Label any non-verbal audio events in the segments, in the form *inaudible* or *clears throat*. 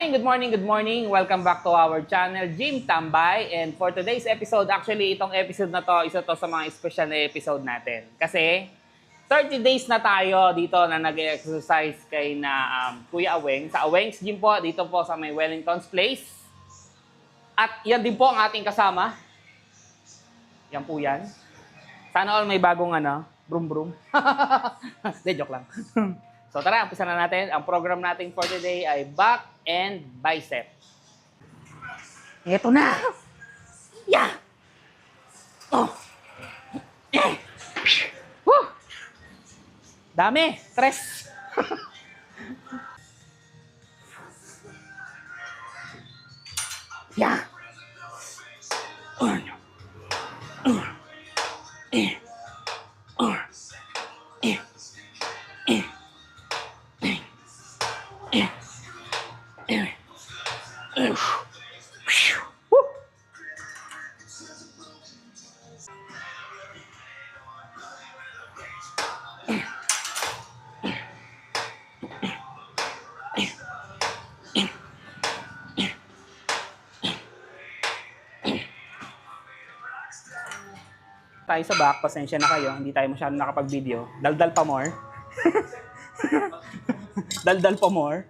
Good morning, good morning. Welcome back to our channel, Jim Tambay. And for today's episode, actually, itong episode na to, isa to sa mga special na episode natin. Kasi, 30 days na tayo dito na nag-exercise kay na um, Kuya Aweng. Sa Aweng's Gym po, dito po sa may Wellington's Place. At yan din po ang ating kasama. Yan po yan. Sana all may bagong ano, brum brum. Hindi, joke lang. *laughs* so tara, umpisa na natin. Ang program natin for today ay back and bicep. Ito na! Yeah! Oh! Eh! Woo! Dami! Tres! yeah! Tayo sa back, pasensya na kayo, hindi tayo masyadong nakapag-video. Daldal pa more. *laughs* *laughs* Daldal pa more.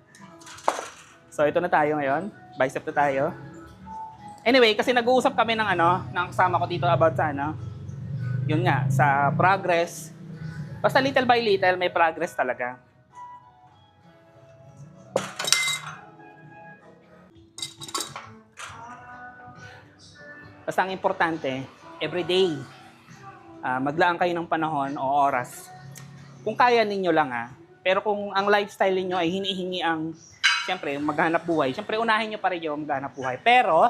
So ito na tayo ngayon. Bicep na tayo. Anyway, kasi nag-uusap kami ng ano, ng kasama ko dito about sa ano, yun nga, sa progress. Basta little by little, may progress talaga. Basta ang importante, everyday, Ah, maglaan kayo ng panahon o oras. Kung kaya ninyo lang ha. Pero kung ang lifestyle niyo ay hinihingi ang, siyempre, maghanap buhay. Siyempre, unahin nyo pa rin yung maghanap buhay. Pero,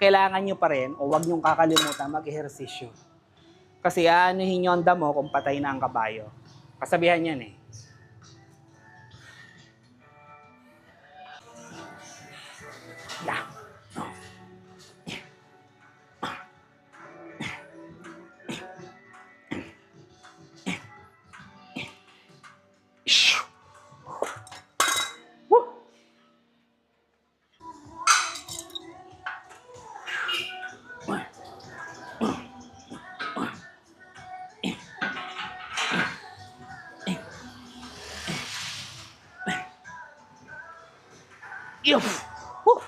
kailangan nyo pa rin, o wag nyo kakalimutan, mag-ehersisyo. Kasi aanuhin nyo ang damo kung patay na ang kabayo. Kasabihan yan eh. Yo! Woo!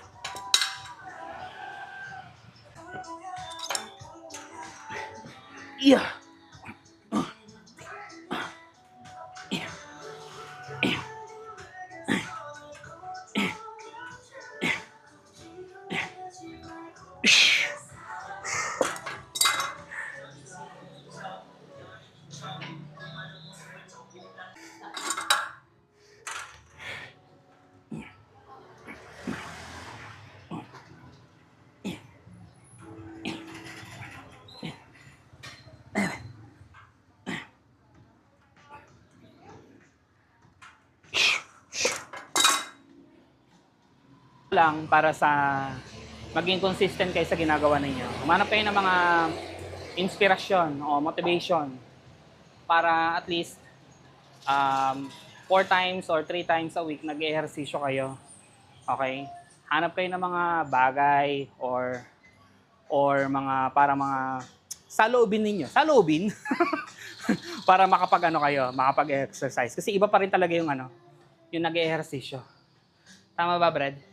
Lang para sa maging consistent kayo sa ginagawa ninyo. Humanap kayo ng mga inspirasyon o motivation para at least um, four times or three times a week nag-ehersisyo kayo. Okay? Hanap kayo ng mga bagay or or mga para mga saloobin ninyo. Saloobin? *laughs* para makapag ano kayo, makapag-exercise. Kasi iba pa rin talaga yung ano, yung nag-ehersisyo. Tama ba, Brad?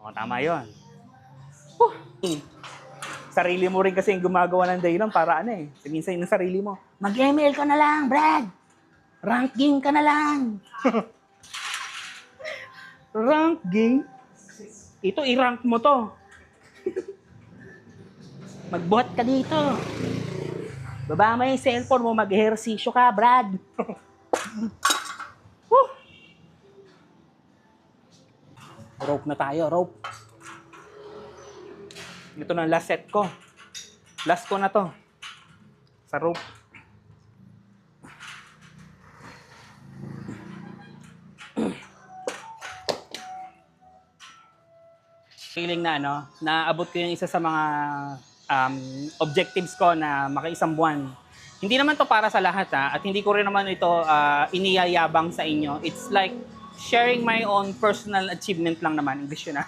Oo, tama yun. Huh. Sarili mo rin kasi yung gumagawa ng dahilan para ano eh. Minsan yung sarili mo, mag-ML ka na lang, Brad. Ranking ka na lang. *laughs* Ranking? Ito, i-rank mo to. Mag-bot ka dito. Baba mo yung cellphone mo, mag-ehersisyo ka, Brad. *laughs* Rope na tayo, rope. Ito na last set ko. Last ko na to. Sa rope. *clears throat* Feeling na ano, naabot ko yung isa sa mga um, objectives ko na makaisang buwan Hindi naman to para sa lahat ha, at hindi ko rin naman ito ah, iniyayabang sa inyo. It's like sharing my own personal achievement lang naman. English yun ha.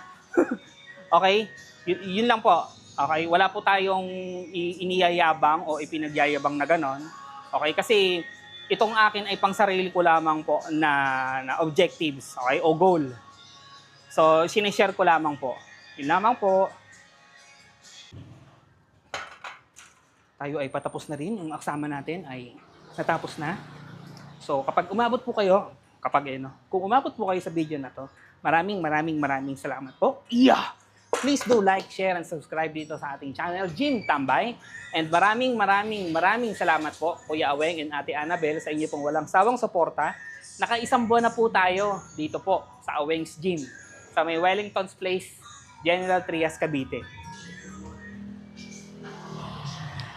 *laughs* okay? Y- yun lang po. Okay? Wala po tayong iniyayabang o ipinagyayabang na ganon. Okay? Kasi itong akin ay pang sarili ko lamang po na, na objectives. Okay? O goal. So, sinishare ko lamang po. Yun lamang po. Tayo ay patapos na rin. Yung aksama natin ay natapos na. So, kapag umabot po kayo, kapag eh, no, kung umabot po kayo sa video na to, maraming maraming maraming salamat po. Yeah! Please do like, share, and subscribe dito sa ating channel, Jim Tambay. And maraming maraming maraming salamat po, Kuya Aweng and Ate Annabel, sa inyo pong walang sawang suporta. Nakaisang buwan na po tayo dito po sa Aweng's Gym, sa may Wellington's Place, General Trias, Cavite.